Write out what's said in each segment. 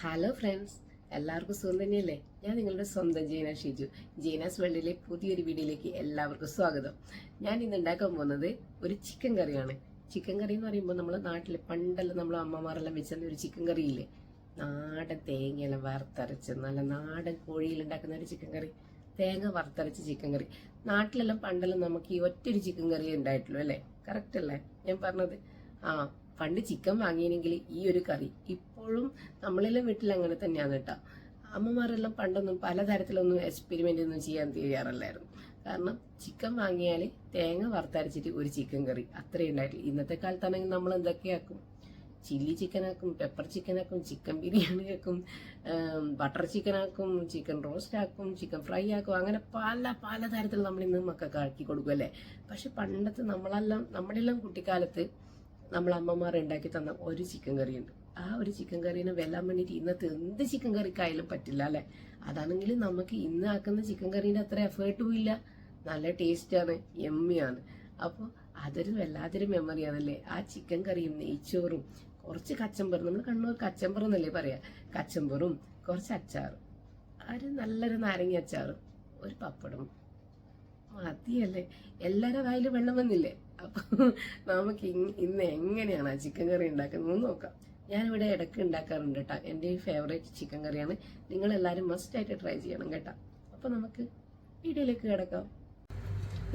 Hello friends എല്ലാവർക്കും സുഖം തന്നെയല്ലേ? ഞാൻ നിങ്ങളുടെ സ്വന്തം ജീന ഷിജു. ജീനാസ് വേൾഡിലെ പുതിയൊരു വീഡിയോയിലേക്ക് എല്ലാവർക്കും സ്വാഗതം. ഞാൻ ഇന്ന് ഉണ്ടാക്കാൻ പോകുന്നത് ഒരു ചിക്കൻ കറിയാണ്. ചിക്കൻ കറി എന്ന് പറയുമ്പോൾ നമ്മൾ നാട്ടിൽ പണ്ടെല്ലാം നമ്മൾ അമ്മമാരെല്ലാം വെച്ചിരുന്ന ഒരു ചിക്കൻ കറിയില്ലേ നാടൻ തേങ്ങയെല്ലാം വറുത്തരച്ച് നല്ല നാടൻ കോഴിയിൽ ഉണ്ടാക്കുന്ന ഒരു ചിക്കൻ കറി. തേങ്ങ വറുത്തരച്ച് ചിക്കൻ കറി. നാട്ടിലെല്ലാം പണ്ടെല്ലാം നമുക്ക് ഈ ഒറ്റൊരു ചിക്കൻ കറി ഉണ്ടായിട്ടുള്ളൂ അല്ലേ? കറക്റ്റ് അല്ലേ? ഞാൻ പറഞ്ഞത്? ആ പണ്ട് ചിക്കൻ വാങ്ങിയെങ്കിൽ ഈ ഒരു കറി ഇപ്പോഴും നമ്മളെല്ലാം വീട്ടിൽ അങ്ങനെ തന്നെയാണ് കേട്ടോ. അമ്മമാരെല്ലാം പണ്ടൊന്നും പലതരത്തിലൊന്നും എക്സ്പെരിമെന്റ് ഒന്നും ചെയ്യാൻ തയ്യാറല്ലായിരുന്നു. കാരണം ചിക്കൻ വാങ്ങിയാൽ തേങ്ങ വറുത്തരച്ചിട്ട് ഒരു ചിക്കൻ കറി അത്രയും ഉണ്ടായിട്ടില്ല ഇന്നത്തെ കാലത്താണെങ്കിൽ നമ്മൾ എന്തൊക്കെയാക്കും ചില്ലി ചിക്കൻ ആക്കും പെപ്പർ ചിക്കൻ ആക്കും ചിക്കൻ ബിരിയാണി ആക്കും ബട്ടർ ചിക്കൻ ആക്കും ചിക്കൻ റോസ്റ്റ് ആക്കും ചിക്കൻ ഫ്രൈ ആക്കും. അങ്ങനെ പല പല തരത്തിൽ നമ്മൾ ഇന്ന് മക്കൾക്ക് ആക്കി കൊടുക്കും അല്ലേ? പക്ഷെ പണ്ടത്തെ നമ്മളെല്ലാം നമ്മളെല്ലാം കുട്ടിക്കാലത്ത് നമ്മൾ അമ്മമാർ ഉണ്ടാക്കി തന്ന ഒരു ചിക്കൻ കറിയുണ്ട്. ആ ഒരു ചിക്കൻ കറീനെ വെല്ലാൻ വേണ്ടിയിട്ട് ഇന്നത്തെ എന്ത് ചിക്കൻ കറിക്കായാലും പറ്റില്ല അല്ലേ? അതാണെങ്കിൽ നമുക്ക് ഇന്ന് ആക്കുന്ന ചിക്കൻ കറീന്റെ അത്ര എഫേർട്ടും ഇല്ല. നല്ല ടേസ്റ്റാണ് എമ്മിയാണ് അപ്പോൾ അതൊരു വല്ലാത്തൊരു മെമ്മറിയാണല്ലേ ആ ചിക്കൻ കറിയും നെയ്ച്ചോറും കുറച്ച് കച്ചമ്പറും നമ്മൾ കണ്ണൂർ കച്ചമ്പർ എന്നല്ലേ പറയാ? കച്ചമ്പറും കുറച്ച് അച്ചാറും ഒരു നല്ലൊരു നാരങ്ങ അച്ചാറും ഒരു പപ്പടം മതിയല്ലേ എല്ലാവരുടെ വായിൽ വെള്ളം വന്നില്ലേ? അപ്പൊ നമുക്ക് ഇന്ന് എങ്ങനെയാണ് ആ ചിക്കൻ കറി ഉണ്ടാക്കുന്നത് നോക്കാം. ഞാനിവിടെ ഇടയ്ക്ക് ഉണ്ടാക്കാറുണ്ട് കേട്ടോ എന്റെ ഫേവറേറ്റ് ചിക്കൻ കറിയാണ്. നിങ്ങൾ എല്ലാവരും മസ്റ്റ് ആയിട്ട് ട്രൈ ചെയ്യണം കേട്ടോ. അപ്പൊ നമുക്ക് വീഡിയോയിലേക്ക് കിടക്കാം.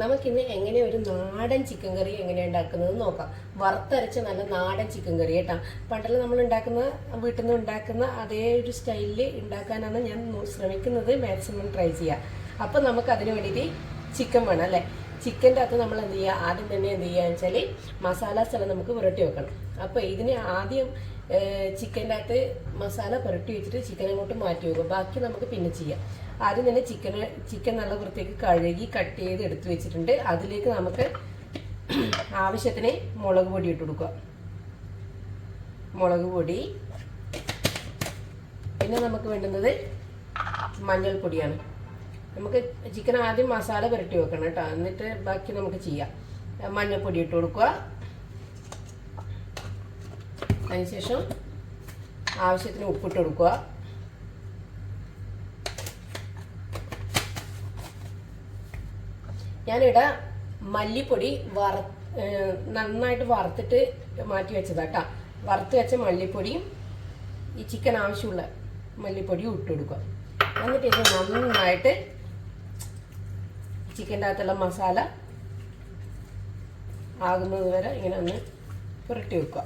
നമുക്കിന്ന് എങ്ങനെ ഒരു നാടൻ ചിക്കൻ കറി എങ്ങനെ ഉണ്ടാക്കുന്നത് നോക്കാം. വറുത്തരച്ച നല്ല നാടൻ ചിക്കൻ കറി കേട്ടോ. പണ്ടെല്ലാം നമ്മൾ ഉണ്ടാക്കുന്ന വീട്ടിൽ നിന്ന് ഉണ്ടാക്കുന്ന അതേ ഒരു സ്റ്റൈലിൽ ഉണ്ടാക്കാനാണ് ഞാൻ ശ്രമിക്കുന്നത്. മാക്സിമം ട്രൈ ചെയ്യുക അപ്പം നമുക്ക് അതിനു വേണ്ടിയിട്ട് ചിക്കൻ വേണം അല്ലേ? ചിക്കന്റെ അകത്ത് നമ്മൾ എന്ത് ചെയ്യുക? ആദ്യം തന്നെ എന്ത് ചെയ്യുക വെച്ചാൽ മസാല സ്ഥലം നമുക്ക് പുരട്ടി വെക്കണം. അപ്പോൾ ഇതിന് ആദ്യം ചിക്കന്റെ അകത്ത് മസാല പുരട്ടി വെച്ചിട്ട് ചിക്കൻ അങ്ങോട്ട് മാറ്റി വെക്കും. ബാക്കി നമുക്ക് പിന്നെ ചെയ്യാം. ആദ്യം തന്നെ ചിക്കൻ ചിക്കൻ നല്ല വൃത്തിക്ക് കഴുകി കട്ട് ചെയ്ത് എടുത്തു വെച്ചിട്ടുണ്ട്. അതിലേക്ക് നമുക്ക് ആവശ്യത്തിന് മുളക് പൊടി ഇട്ട് കൊടുക്കുക. മുളക് പൊടി. പിന്നെ നമുക്ക് വേണ്ടുന്നത് മഞ്ഞൾപ്പൊടിയാണ്. നമുക്ക് ചിക്കൻ ആദ്യം മസാല പുരട്ടി വെക്കണം കേട്ടോ. എന്നിട്ട് ബാക്കി നമുക്ക് ചെയ്യാം. മഞ്ഞൾപ്പൊടി ഇട്ട് കൊടുക്കുക. അതിനുശേഷം ആവശ്യത്തിന് ഉപ്പിട്ട് കൊടുക്കുക. ഞാനിവിടെ മല്ലിപ്പൊടി വറ നന്നായിട്ട് വറുത്തിട്ട് മാറ്റി വെച്ചതാട്ടാ വറുത്ത് വെച്ച മല്ലിപ്പൊടിയും ഈ ചിക്കൻ ആവശ്യമുള്ള മല്ലിപ്പൊടിയും ഇട്ട് കൊടുക്കുക. എന്നിട്ട് ഇത് നന്നായിട്ട് ചിക്കന്റെ അകത്തുള്ള മസാല ആകുന്നത് വരെ ഇങ്ങനെ ഒന്ന് പുരട്ടി വെക്കുക.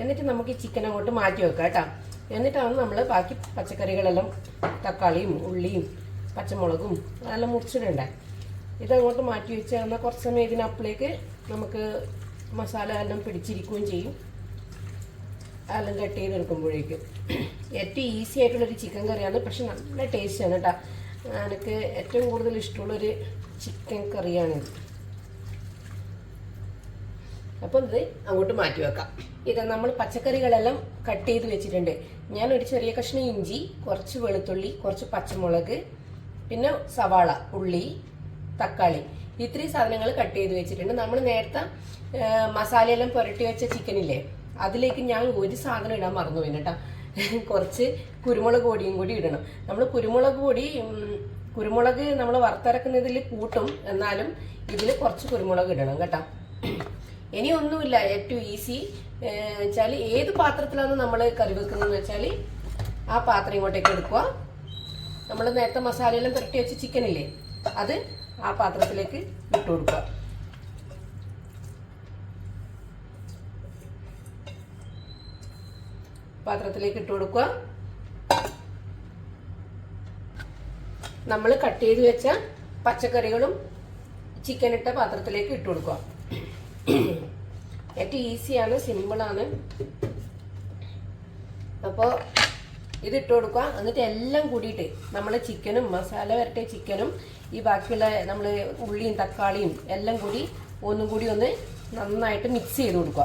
എന്നിട്ട് നമുക്ക് ചിക്കൻ അങ്ങോട്ട് മാറ്റി വെക്കാം കേട്ടോ. എന്നിട്ടാണ് നമ്മൾ ബാക്കി പച്ചക്കറികളെല്ലാം തക്കാളിയും ഉള്ളിയും പച്ചമുളകും അതെല്ലാം മുറിച്ചിടണ്ടേ. ഇതങ്ങോട്ട് മാറ്റി വെച്ച് എന്നാൽ കുറച്ച് സമയം ഇതിനപ്പുറത്തേക്ക് നമുക്ക് മസാല എല്ലാം പിടിച്ചിരിക്കുകയും ചെയ്യും. എല്ലാം കട്ട് ചെയ്തെടുക്കുമ്പോഴേക്ക്. ഏറ്റവും ഈസി ആയിട്ടുള്ളൊരു ചിക്കൻ കറിയാണ് പക്ഷെ നല്ല ടേസ്റ്റാണ് കേട്ടോ. എനിക്ക് ഏറ്റവും കൂടുതൽ ഇഷ്ടമുള്ളൊരു ചിക്കൻ കറിയാണിത് അപ്പം ഇത് അങ്ങോട്ട് മാറ്റി വെക്കാം. ഇത് നമ്മൾ പച്ചക്കറികളെല്ലാം കട്ട് ചെയ്ത് വെച്ചിട്ടുണ്ട്. ഞാൻ ഒരു ചെറിയ കഷ്ണം ഇഞ്ചി കുറച്ച് വെളുത്തുള്ളി കുറച്ച് പച്ചമുളക് പിന്നെ സവാള ഉള്ളി തക്കാളി. ഇത്രയും സാധനങ്ങൾ കട്ട് ചെയ്ത് വെച്ചിട്ടുണ്ട്. നമ്മൾ നേരത്തെ മസാലയെല്ലാം പുരട്ടി വെച്ച ചിക്കനില്ലേ അതിലേക്ക് ഞാൻ ഒരു സാധനം ഇടാൻ മറന്നു പോയി കുറച്ച് കുരുമുളക് പൊടിയും കൂടി ഇടണം. നമ്മൾ കുരുമുളക് പൊടി കുരുമുളക് നമ്മൾ വറുത്തരക്കുന്നതിൽ കൂട്ടും. എന്നാലും ഇതിൽ കുറച്ച് കുരുമുളക് ഇടണം കേട്ടോ. ഇനി ഒന്നുമില്ല ഏറ്റവും ഈസി വെച്ചാൽ ഏത് പാത്രത്തിലാണ് നമ്മൾ കറി വെക്കുന്നതെന്ന് വെച്ചാൽ ആ പാത്രം ഇങ്ങോട്ടേക്ക് എടുക്കുക. നമ്മൾ നേരത്തെ മസാലയെല്ലാം പുരട്ടി വെച്ച ചിക്കനില്ലേ അത് ആ പാത്രത്തിലേക്ക് ഇട്ട് കൊടുക്കുക. പാത്രത്തിലേക്ക് ഇട്ട് കൊടുക്കുക. നമ്മൾ കട്ട് ചെയ്ത് വെച്ച പച്ചക്കറികളും ചിക്കൻ ഇട്ട പാത്രത്തിലേക്ക് ഇട്ട് കൊടുക്കുക. ഏറ്റവും ഈസിയാണ് സിമ്പിളാണ് അപ്പോൾ ഇത് ഇട്ട് കൊടുക്കുക. എന്നിട്ട് എല്ലാം കൂടിയിട്ട് നമ്മൾ ചിക്കനും മസാല വരട്ടെ ചിക്കനും ഈ ബാക്കിയുള്ള നമ്മൾ ഉള്ളിയും തക്കാളിയും എല്ലാം കൂടി ഒന്നും കൂടി ഒന്ന് നന്നായിട്ട് മിക്സ് ചെയ്ത് കൊടുക്കുക.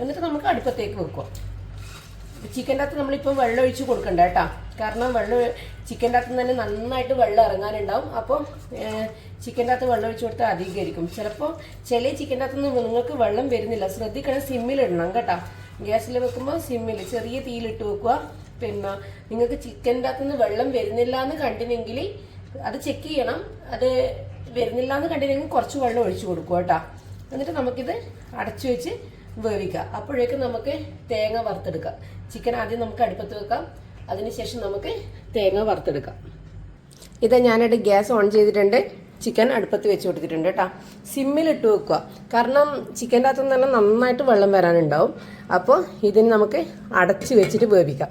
എന്നിട്ട് നമുക്ക് അടുപ്പത്തേക്ക് വെക്കുക. ചിക്കന്റെ അകത്ത് നമ്മളിപ്പോൾ വെള്ളം ഒഴിച്ച് കൊടുക്കണ്ട കേട്ടോ. കാരണം വെള്ളം ചിക്കന്റെ അകത്ത് തന്നെ നന്നായിട്ട് വെള്ളം ഇറങ്ങാനുണ്ടാവും. അപ്പോൾ ചിക്കന്റെ അകത്ത് വെള്ളം ഒഴിച്ച് കൊടുത്താൽ അധികമായിരിക്കും ചിലപ്പോൾ ചില ചിക്കന്റെ അകത്ത് നിന്ന് നിങ്ങൾക്ക് വെള്ളം വരുന്നില്ല. ശ്രദ്ധിക്കണം സിമ്മിലിടണം കേട്ടോ. ഗ്യാസിൽ വെക്കുമ്പോൾ സിമ്മിൽ ചെറിയ തീയിലിട്ട് വെക്കുക. പിന്നെ നിങ്ങൾക്ക് ചിക്കന്റെ അകത്തുനിന്ന് വെള്ളം വരുന്നില്ല എന്ന് കണ്ടിനെങ്കിൽ അത് ചെക്ക് ചെയ്യണം. അത് വരുന്നില്ല എന്ന് കണ്ടിനെങ്കിൽ കുറച്ച് വെള്ളം ഒഴിച്ചു കൊടുക്കുക കേട്ടോ. എന്നിട്ട് നമുക്കിത് അടച്ചു വെച്ച് വേവിക്കാം. അപ്പോഴേക്കും നമുക്ക് തേങ്ങ വറുത്തെടുക്കാം. ചിക്കൻ ആദ്യം നമുക്ക് അടുപ്പത്ത് വെക്കാം. അതിനുശേഷം നമുക്ക് തേങ്ങ വറുത്തെടുക്കാം. ഇത് ഞാനിവിടെ ഗ്യാസ് ഓൺ ചെയ്തിട്ടുണ്ട്. ചിക്കൻ അടുപ്പത്ത് വെച്ച് കൊടുത്തിട്ടുണ്ട് കേട്ടോ. സിമ്മിൽ ഇട്ട് വെക്കുക. കാരണം ചിക്കന്റെ അകത്തുനിന്ന് തന്നെ നന്നായിട്ട് വെള്ളം വരാനുണ്ടാവും. അപ്പോൾ ഇതിന് നമുക്ക് അടച്ച് വെച്ചിട്ട് വേവിക്കാം.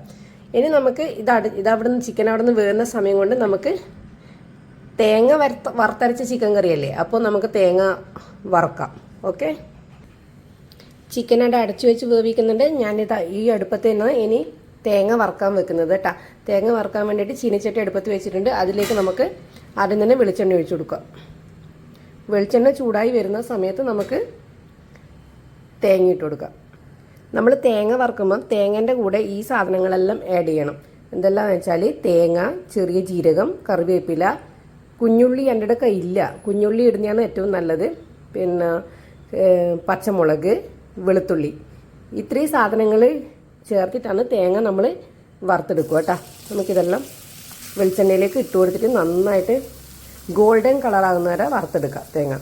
ഇനി നമുക്ക് ഇത് അട ഇത് അവിടെ നിന്ന് ചിക്കൻ അവിടെ നിന്ന് വേവുന്ന സമയം കൊണ്ട് നമുക്ക് തേങ്ങ വറുത്ത വറുത്തരച്ച ചിക്കൻ കറിയല്ലേ? അപ്പോൾ നമുക്ക് തേങ്ങ വറുക്കാം. ഓക്കെ ചിക്കനായിട്ട് അടച്ചു വെച്ച് വേവിക്കുന്നുണ്ട്. ഞാനിത് ഈ അടുപ്പത്ത് നിന്ന് ഇനി തേങ്ങ വറക്കാൻ വെക്കുന്നത് കേട്ടോ തേങ്ങ വറക്കാൻ വേണ്ടിയിട്ട് ചീനിച്ചട്ടി അടുപ്പത്ത് വെച്ചിട്ടുണ്ട്. അതിലേക്ക് നമുക്ക് ആദ്യം തന്നെ വെളിച്ചെണ്ണ ഒഴിച്ചു കൊടുക്കാം. വെളിച്ചെണ്ണ ചൂടായി വരുന്ന സമയത്ത് നമുക്ക് തേങ്ങ ഇട്ട് കൊടുക്കാം. നമ്മൾ തേങ്ങ വറുക്കുമ്പോൾ തേങ്ങേന്റെ കൂടെ ഈ സാധനങ്ങളെല്ലാം ആഡ് ചെയ്യണം. എന്തെല്ലാന്ന് വെച്ചാൽ തേങ്ങ ചെറിയ ജീരകം കറിവേപ്പില കുഞ്ഞുള്ളി എന്റെ ഇല്ല കുഞ്ഞുള്ളി ഇടുന്നതാണ് ഏറ്റവും നല്ലത്. പിന്നെ പച്ചമുളക് വെളുത്തുള്ളി. ഇത്രയും സാധനങ്ങൾ ചേർത്തിട്ടാണ് തേങ്ങ നമ്മൾ വറുത്തെടുക്കുക കേട്ടോ. നമുക്കിതെല്ലാം വെളിച്ചെണ്ണയിലേക്ക് ഇട്ട് കൊടുത്തിട്ട് നന്നായിട്ട് ഗോൾഡൻ കളറാകുന്ന വരെ വറുത്തെടുക്കുക തേങ്ങ.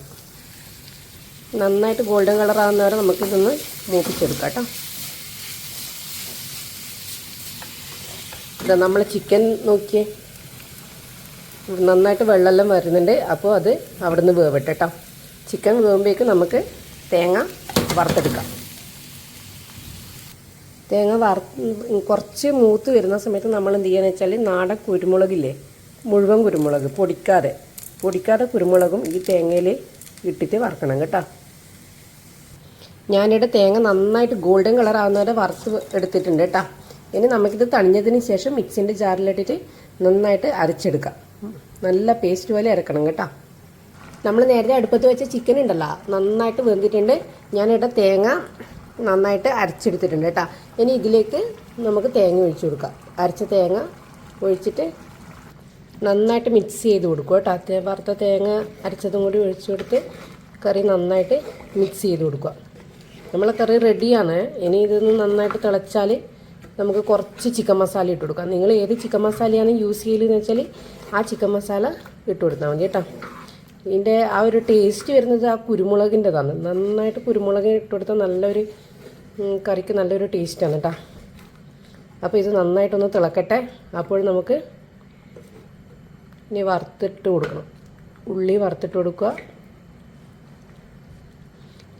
നന്നായിട്ട് ഗോൾഡൻ കളറാകുന്ന വരെ നമുക്കിതൊന്ന് മൂപ്പിച്ചെടുക്കാം കേട്ടോ. ഇതാ നമ്മൾ ചിക്കൻ നോക്കിയേ. നന്നായിട്ട് വെള്ളമെല്ലാം വരുന്നുണ്ട്. അപ്പോൾ അത് അവിടെ നിന്ന് വേവട്ടെ കേട്ടോ. ചിക്കൻ വേവുമ്പോഴേക്ക് നമുക്ക് തേങ്ങ വറുത്തെടുക്കാം. തേങ്ങ വറ കുറച്ച് മൂത്ത് വരുന്ന സമയത്ത് നമ്മൾ എന്ത് ചെയ്യുകയെന്ന് വെച്ചാൽ നാടൻ കുരുമുളകില്ലേ മുഴുവൻ കുരുമുളക് പൊടിക്കാതെ പൊടിക്കാതെ കുരുമുളകും ഈ തേങ്ങയിൽ ഇട്ടിട്ട് വറക്കണം കേട്ടോ. ഞാനിവിടെ തേങ്ങ നന്നായിട്ട് ഗോൾഡൻ കളർ ആവുന്നവരെ വറുത്ത് എടുത്തിട്ടുണ്ട് കേട്ടോ. ഇനി നമുക്കിത് തണിഞ്ഞതിന് ശേഷം മിക്സിന്റെ ജാറിലിട്ടിട്ട് നന്നായിട്ട് അരച്ചെടുക്കാം. നല്ല പേസ്റ്റ് പോലെ അരക്കണം കേട്ടോ. നമ്മൾ നേരത്തെ അടുപ്പത്ത് വെച്ച ചിക്കൻ ഉണ്ടല്ലോ നന്നായിട്ട് വെന്തിട്ടുണ്ട്. ഞാനിവിടെ തേങ്ങ നന്നായിട്ട് അരച്ചെടുത്തിട്ടുണ്ട് കേട്ടോ. ഇനി ഇതിലേക്ക് നമുക്ക് തേങ്ങ ഒഴിച്ചു കൊടുക്കാം. അരച്ച തേങ്ങ ഒഴിച്ചിട്ട് നന്നായിട്ട് മിക്സ് ചെയ്ത് കൊടുക്കും കേട്ടോ. വറുത്ത തേങ്ങ അരച്ചതും കൂടി ഒഴിച്ചു കൊടുത്ത് കറി നന്നായിട്ട് മിക്സ് ചെയ്ത് കൊടുക്കുക. നമ്മളെ കറി റെഡിയാണ് ഇനി ഇതൊന്ന് നന്നായിട്ട് തിളച്ചാൽ നമുക്ക് കുറച്ച് ചിക്കൻ മസാല ഇട്ട് കൊടുക്കാം. നിങ്ങൾ ഏത് ചിക്കൻ മസാലയാണ് യൂസ് ചെയ്യലെന്ന് വെച്ചാൽ ആ ചിക്കൻ മസാല ഇട്ട് കൊടുത്താൽ മതി കേട്ടോ. ഇതിന്റെ ആ ഒരു ടേസ്റ്റ് വരുന്നത് ആ കുരുമുളകിന്റെതാണ് നന്നായിട്ട് കുരുമുളക് ഇട്ട് കൊടുത്താൽ നല്ലൊരു കറിക്ക് നല്ലൊരു ടേസ്റ്റാണ് കേട്ടോ അപ്പോൾ ഇത് നന്നായിട്ടൊന്ന് തിളക്കട്ടെ. അപ്പോൾ നമുക്ക് ഇനി വറുത്തിട്ട് കൊടുക്കണം. ഉള്ളി വറുത്തിട്ട് കൊടുക്കുക.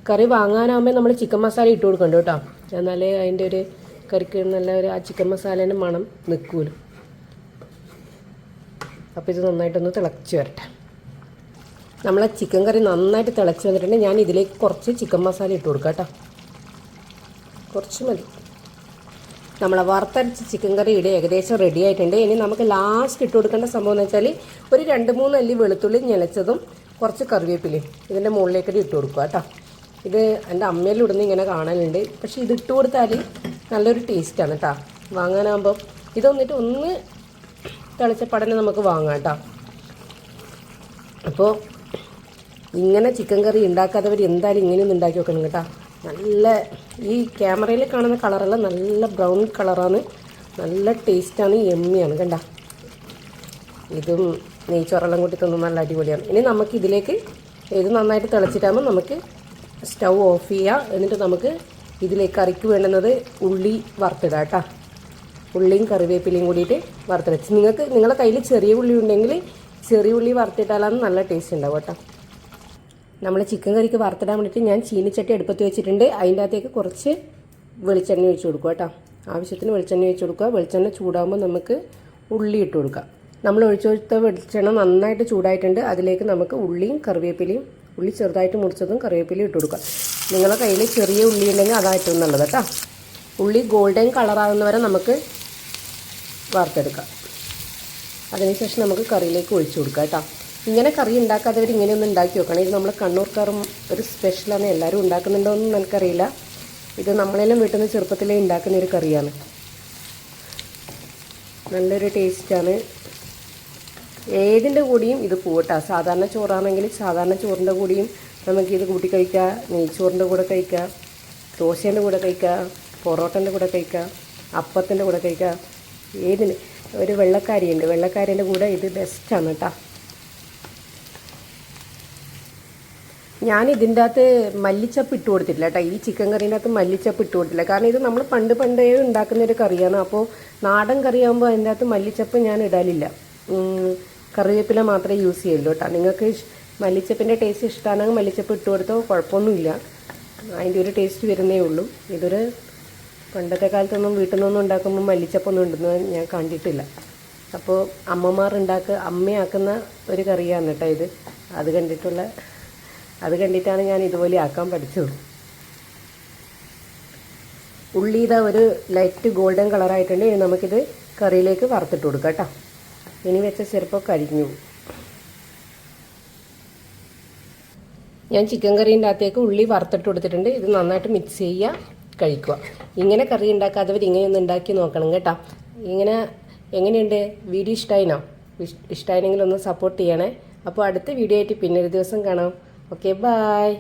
കറി വാങ്ങാനാകുമ്പോൾ നമ്മൾ ചിക്കൻ മസാല ഇട്ട് കൊടുക്കണ്ട കേട്ടോ എന്നാലേ അതിന്റെ ഒരു കറിക്ക് നല്ല ഒരു ആ ചിക്കൻ മസാലേന്റെ മണം നിൽക്കുമല്ലോ അപ്പോൾ ഇത് നന്നായിട്ടൊന്ന് തിളച്ച് വരട്ടെ. നമ്മളെ ചിക്കൻ കറി നന്നായിട്ട് തിളച്ച് വന്നിട്ടുണ്ടെങ്കിൽ ഞാൻ ഇതിലേക്ക് കുറച്ച് ചിക്കൻ മസാല ഇട്ട് കൊടുക്കാം കേട്ടോ. കുറച്ച് മതി. നമ്മളെ വറുത്തരച്ച ചിക്കൻ കറി ഇവിടെ ഏകദേശം റെഡി ആയിട്ടുണ്ട്. ഇനി നമുക്ക് ലാസ്റ്റ് ഇട്ട് കൊടുക്കേണ്ട സംഭവം എന്ന് വെച്ചാൽ ഒരു രണ്ട് മൂന്ന് അല്ലി വെളുത്തുള്ളി ഞെലച്ചതും കുറച്ച് കറിവേപ്പിലയും ഇതിന്റെ മുകളിലേക്ക് ഇട്ട് കൊടുക്കുക കേട്ടോ. ഇത് എന്റെ അമ്മയിൽ ഇടുന്ന ഇങ്ങനെ കാണലുണ്ട്. പക്ഷേ ഇത് ഇട്ട് കൊടുത്താൽ നല്ലൊരു ടേസ്റ്റാണ് കേട്ടോ. വാങ്ങാനാകുമ്പോൾ ഇതൊന്നിട്ട് ഒന്ന് തിളച്ചപ്പടനെ നമുക്ക് വാങ്ങാം കേട്ടോ. അപ്പോൾ ഇങ്ങനെ ചിക്കൻ കറി ഉണ്ടാക്കാത്തവർ എന്തായാലും ഇങ്ങനെയൊന്നും ഉണ്ടാക്കി വെക്കണം കേട്ടോ. നല്ല ഈ ക്യാമറയിൽ കാണുന്ന കളറെല്ലാം നല്ല ബ്രൗൺ കളറാണ്. നല്ല ടേസ്റ്റാണ് എമ്മിയാണ് കണ്ട. ഇതും നെയ്ച്ചോറെല്ലാം കൂട്ടി തിന്നും നല്ല അടിപൊളിയാണ്. ഇനി നമുക്ക് ഇതിലേക്ക് ഇത് നന്നായിട്ട് തിളച്ചിട്ടാകുമ്പോൾ നമുക്ക് സ്റ്റൗ ഓഫ് ചെയ്യാം. എന്നിട്ട് നമുക്ക് ഇതിലേക്ക് കറിക്ക് വേണ്ടുന്നത് ഉള്ളി വറുത്തിടാം കേട്ടോ. ഉള്ളിയും കറിവേപ്പിലയും കൂടിയിട്ട് വറുത്തിടാം. നിങ്ങൾക്ക് നിങ്ങളുടെ കയ്യിൽ ചെറിയ ഉള്ളി ഉണ്ടെങ്കിൽ ചെറിയ ഉള്ളി വറുത്തിട്ടാലാണ് നല്ല ടേസ്റ്റ് ഉണ്ടാവും കേട്ടോ. നമ്മൾ ചിക്കൻ കറിക്ക് വറുത്തിടാൻ വേണ്ടിയിട്ട് ഞാൻ ചീനിച്ചട്ടി അടുപ്പത്ത് വെച്ചിട്ടുണ്ട്. അതിന്റെ അകത്തേക്ക് കുറച്ച് വെളിച്ചെണ്ണ ഒഴിച്ച് കൊടുക്കുക കേട്ടോ. ആവശ്യത്തിന് വെളിച്ചെണ്ണ ഒഴിച്ച് കൊടുക്കുക. വെളിച്ചെണ്ണ ചൂടാകുമ്പോൾ നമുക്ക് ഉള്ളി ഇട്ട് കൊടുക്കാം. നമ്മൾ ഒഴിച്ചു കൊടുത്ത വെളിച്ചെണ്ണ നന്നായിട്ട് ചൂടായിട്ടുണ്ട്. അതിലേക്ക് നമുക്ക് ഉള്ളിയും കറിവേപ്പിലയും ഉള്ളി ചെറുതായിട്ട് മുറിച്ചതും കറിവേപ്പിലയും ഇട്ട് കൊടുക്കുക നിങ്ങളുടെ കയ്യിൽ ചെറിയ ഉള്ളി ഉണ്ടെങ്കിൽ അതായിട്ടും നല്ലത് കേട്ടോ. ഉള്ളി ഗോൾഡൻ കളറാകുന്നവരെ നമുക്ക് വറുത്തെടുക്കാം. അതിനുശേഷം നമുക്ക് കറിയിലേക്ക് ഒഴിച്ചു കൊടുക്കാം കേട്ടോ. ഇങ്ങനെ കറി ഉണ്ടാക്കാത്തവർ ഇങ്ങനെയൊന്നും ഉണ്ടാക്കി വെക്കണം ഇത് നമ്മൾ കണ്ണൂർക്കാറും ഒരു സ്പെഷ്യലാണ് എല്ലാവരും ഉണ്ടാക്കുന്നുണ്ടോ എന്നും എനിക്കറിയില്ല. ഇത് നമ്മളെല്ലാം വീട്ടിൽ നിന്ന് ചെറുപ്പത്തിലേ ഉണ്ടാക്കുന്ന ഒരു കറിയാണ്. നല്ലൊരു ടേസ്റ്റാണ് ഏതിന്റെ കൂടിയും ഇത് പോകട്ടോ സാധാരണ ചോറാണെങ്കിൽ സാധാരണ ചോറിന്റെ കൂടിയും നമുക്കിത് കൂട്ടി കഴിക്കാം. നെയ്ച്ചോറിന്റെ കൂടെ കഴിക്കാം. ദോശേന്റെ കൂടെ കഴിക്കാം. പൊറോട്ടന്റെ കൂടെ കഴിക്കാം. അപ്പത്തിന്റെ കൂടെ കഴിക്കാം. ഏതിന്? ഒരു വെള്ളക്കാരിയുണ്ട്. വെള്ളക്കാരിന്റെ കൂടെ ഇത് ബെസ്റ്റാണ് കേട്ടോ ഞാൻ ഇതിന്റെ അകത്ത് മല്ലിച്ചപ്പ് ഇട്ട് കൊടുത്തിട്ടില്ല കേട്ടോ. ഈ ചിക്കൻ കറീന്റെ അകത്ത് മല്ലിച്ചപ്പ് ഇട്ട് കൊടുത്തില്ല. കാരണം ഇത് നമ്മൾ പണ്ട് പണ്ടേ ഉണ്ടാക്കുന്ന ഒരു കറിയാണ്. അപ്പോൾ നാടൻ കറിയാകുമ്പോൾ അതിന്റെ അകത്ത് മല്ലിച്ചപ്പ് ഞാൻ ഇടാനില്ല കറിവേപ്പില മാത്രമേ യൂസ് ചെയ്യുള്ളൂ കേട്ടോ. നിങ്ങൾക്ക് മല്ലിച്ചപ്പിന്റെ ടേസ്റ്റ് ഇഷ്ടമാണെങ്കിൽ മല്ലിച്ചപ്പ് ഇട്ട് കൊടുത്തോ കുഴപ്പമൊന്നുമില്ല. അതിന്റെ ഒരു ടേസ്റ്റ് വരുന്നേ ഉള്ളൂ. ഇതൊരു പണ്ടത്തെ കാലത്തൊന്നും വീട്ടിൽ നിന്നൊന്നും ഉണ്ടാക്കുമ്പോൾ മല്ലിച്ചപ്പൊന്നും ഉണ്ടെന്ന് ഞാൻ കണ്ടിട്ടില്ല. അപ്പോൾ അമ്മമാർ ഉണ്ടാക്കുക അമ്മയാക്കുന്ന ഒരു കറിയാണ് കേട്ടോ ഇത്. അത് കണ്ടിട്ടുള്ള അത് കണ്ടിട്ടാണ് ഞാൻ ഇതുപോലെ ആക്കാൻ പഠിച്ചത്. ഉള്ളി ഇതാ ഒരു ലൈറ്റ് ഗോൾഡൻ കളറായിട്ടുണ്ട് ഇനി നമുക്കിത് കറിയിലേക്ക് വറുത്തിട്ട് കൊടുക്കാം കേട്ടോ. ഇനി വെച്ച ചെറുപ്പം കരിഞ്ഞു. ഞാൻ ചിക്കൻ കറീന്റെ അകത്തേക്ക് ഉള്ളി വറുത്തിട്ട് കൊടുത്തിട്ടുണ്ട്. ഇത് നന്നായിട്ട് മിക്സ് ചെയ്യുക കഴിക്കുക. ഇങ്ങനെ കറി ഉണ്ടാക്കാത്തവർ ഇങ്ങനെയൊന്ന് ഉണ്ടാക്കി നോക്കണം കേട്ടോ. ഇങ്ങനെ എങ്ങനെയുണ്ട്? വീഡിയോ ഇഷ്ടമായിനോ ഇഷ്ടമായിരുന്നെങ്കിൽ ഒന്ന് സപ്പോർട്ട് ചെയ്യണേ. അപ്പോൾ അടുത്ത വീഡിയോ ആയിട്ട് പിന്നൊരു ദിവസം കാണാം. Okay bye